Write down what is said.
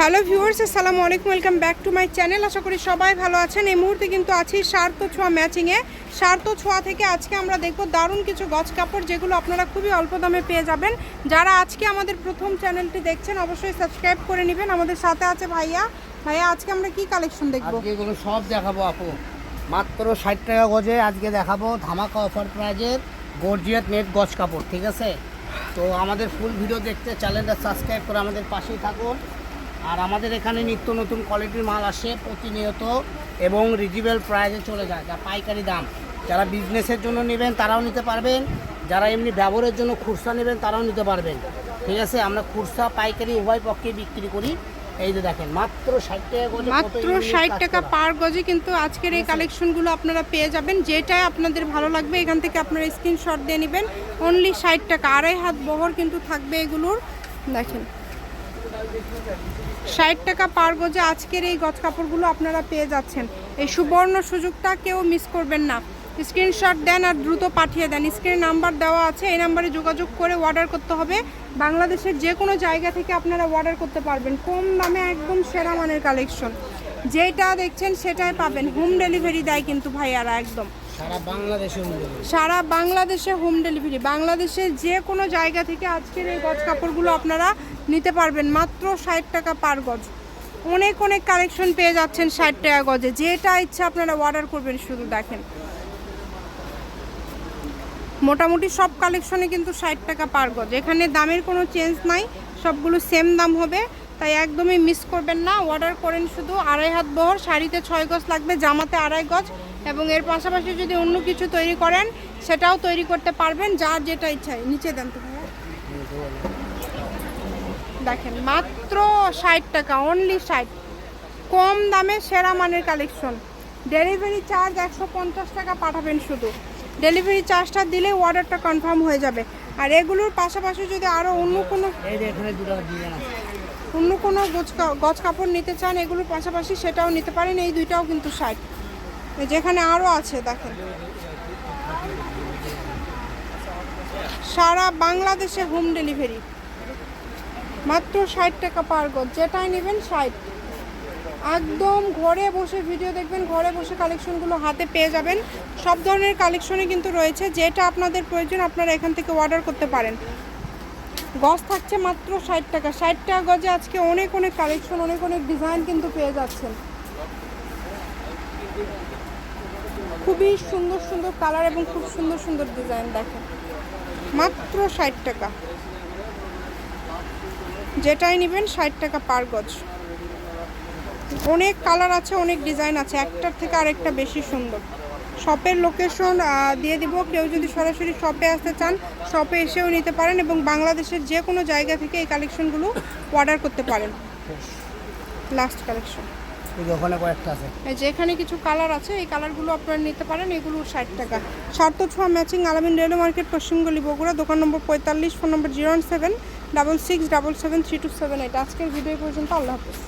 Hello viewers, আসসালামু আলাইকুম, welcome back to my channel. আশা করি সবাই ভালো আছেন। এই মুহূর্তে কিন্তু আছি সার্থ ছোঁয়া ম্যাচিংয়ে। সার্থ ছোঁয়া থেকে আজকে আমরা দেখব দারুণ কিছু গজ কাপড়, যেগুলো আপনারা খুবই অল্প দামে পেয়ে যাবেন। যারা আজকে আমাদের প্রথম চ্যানেলটি দেখছেন, অবশ্যই সাবস্ক্রাইব করে নেবেন। আমাদের সাথে আছে ভাইয়া। ভাইয়া, আজকে আমরা কি কালেকশন দেখব? এগুলো সব দেখাবো আপু। মাত্র ষাট টাকা গজে আজকে দেখাবো ধামাকা অফার প্রাইজের গর্জিয়াত নেট গজ কাপড়, ঠিক আছে? তো আমাদের ফুল ভিডিও দেখতে চ্যানেলটা সাবস্ক্রাইব করে আমাদের পাশেই থাকুন। আর আমাদের এখানে নিত্য নতুন কোয়ালিটির মাল আসে প্রতিনিয়ত এবং রিজনেবল প্রাইজে চলে যায় যা পাইকারি দাম। যারা বিজনেসের জন্য নেবেন তারাও নিতে পারবেন যারা এমনি ব্যবহারের জন্য খুচরা নেবেন তারাও নিতে পারবেন। ঠিক আছে? আমরা খুচরা পাইকারি উভয় পক্ষে বিক্রি করি। এই যে দেখেন মাত্র ষাট টাকা গজে মাত্র ষাট টাকা পার গজে কিন্তু আজকের এই কালেকশনগুলো আপনারা পেয়ে যাবেন যেটাই আপনাদের ভালো লাগবে এখান থেকে আপনারা স্ক্রিনশট দিয়ে নেবেন। অনলি ষাট টাকা আড়াই হাত বহর কিন্তু থাকবে এগুলোর। দেখেন ষাট টাকা পার গজে আজকের এই গজ কাপড়গুলো আপনারা পেয়ে যাচ্ছেন। এই সুবর্ণ সুযোগটা কেউ মিস করবেন না। স্ক্রিনশট দেন আর দ্রুত পাঠিয়ে দেন। স্ক্রিন নাম্বার দেওয়া আছে, এই নাম্বারে যোগাযোগ করে অর্ডার করতে হবে। বাংলাদেশের যে কোনো জায়গা থেকে আপনারা অর্ডার করতে পারবেন। কম দামে একদম সেরা মানের কালেকশন যেটা দেখছেন সেটাই পাবেন। হোম ডেলিভারি দেয় কিন্তু ভাইয়ারা একদম। সারা বাংলাদেশে সারা বাংলাদেশে হোম ডেলিভারি বাংলাদেশের যে কোনো জায়গা থেকে আজকের এই গজ কাপড়গুলো আপনারা নিতে পারবেন মাত্র ষাট টাকা পার গজ। অনেক অনেক কালেকশন পেয়ে যাচ্ছেন ষাট টাকা গজে। যেটা ইচ্ছা আপনারা অর্ডার করবেন শুধু দেখেন। মোটামুটি সব কালেকশনে কিন্তু ষাট টাকা পার গজ। এখানে দামের কোনো চেঞ্জ নাই সবগুলো সেম দাম হবে। তাই একদমই মিস করবেন না। অর্ডার করেন শুধু আড়াই হাত বহর, শাড়িতে ছয় গজ লাগবে, জামাতে আড়াই গজ এবং এর পাশাপাশি যদি অন্য কিছু তৈরি করেন, সেটাও তৈরি করতে পারবেন যার যেটা ইচ্ছায় নিচে দেন তো। দেখেন, মাত্র ষাট টাকা অনলি ষাট। কম দামে সেরা মানের কালেকশন ডেলিভারি চার্জ একশো পঞ্চাশ টাকা পাঠাবেন শুধু। ডেলিভারি চার্জটা দিলে অর্ডারটা কনফার্ম হয়ে যাবে। আর এগুলোর পাশাপাশি যদি আরও অন্য কোনো অন্য কোনো গজ কাপড় নিতে চান এগুলোর পাশাপাশি সেটাও নিতে পারেন। এই দুইটাও কিন্তু ষাট। যেখানে আরও আছে দেখেন। সারা বাংলাদেশে হোম ডেলিভারি মাত্র ষাট টাকা পার গজ যেটাই নেবেন ষাট। একদম ঘরে বসে ভিডিও দেখবেন, ঘরে বসে কালেকশনগুলো হাতে পেয়ে যাবেন। সব ধরনের কালেকশনই কিন্তু রয়েছে, যেটা আপনাদের প্রয়োজন, আপনারা এখান থেকে অর্ডার করতে পারেন। গজ থাকছে মাত্র ষাট টাকা। ষাট টাকা গজে আজকে অনেক অনেক কালেকশন অনেক অনেক ডিজাইন কিন্তু পেয়ে যাচ্ছেন। খুবই সুন্দর সুন্দর কালার এবং খুব সুন্দর সুন্দর ডিজাইন দেখেন। মাত্র ষাট টাকা। যেটাই নেবেন ষাট টাকা পার গজ। অনেক কালার আছে অনেক ডিজাইন আছে একটার থেকে আরেকটা বেশি সুন্দর। শপের লোকেশন দিয়ে দিব কেউ যদি সরাসরি শপে আসতে চান শপে এসেও নিতে পারেন এবং বাংলাদেশের যে কোনো জায়গা থেকে এই কালেকশনগুলো অর্ডার করতে পারেন। লাস্ট কালেকশন এই যে ওখানে কয়েকটা আছে। এই কিছু কালার আছে এই কালারগুলো আপনারা নিতে পারেন এগুলো ষাট টাকা। সার্থ ছোঁয়া ম্যাচিং আলামিন রেলওয়ে মার্কেট পশ্চিমগলি বগুড়া দোকান নম্বর পঁয়তাল্লিশ phone number zero one seven double six double seven three two seven eight. আজকের ভিডিও পর্যন্ত আল্লাহ হাফিজ।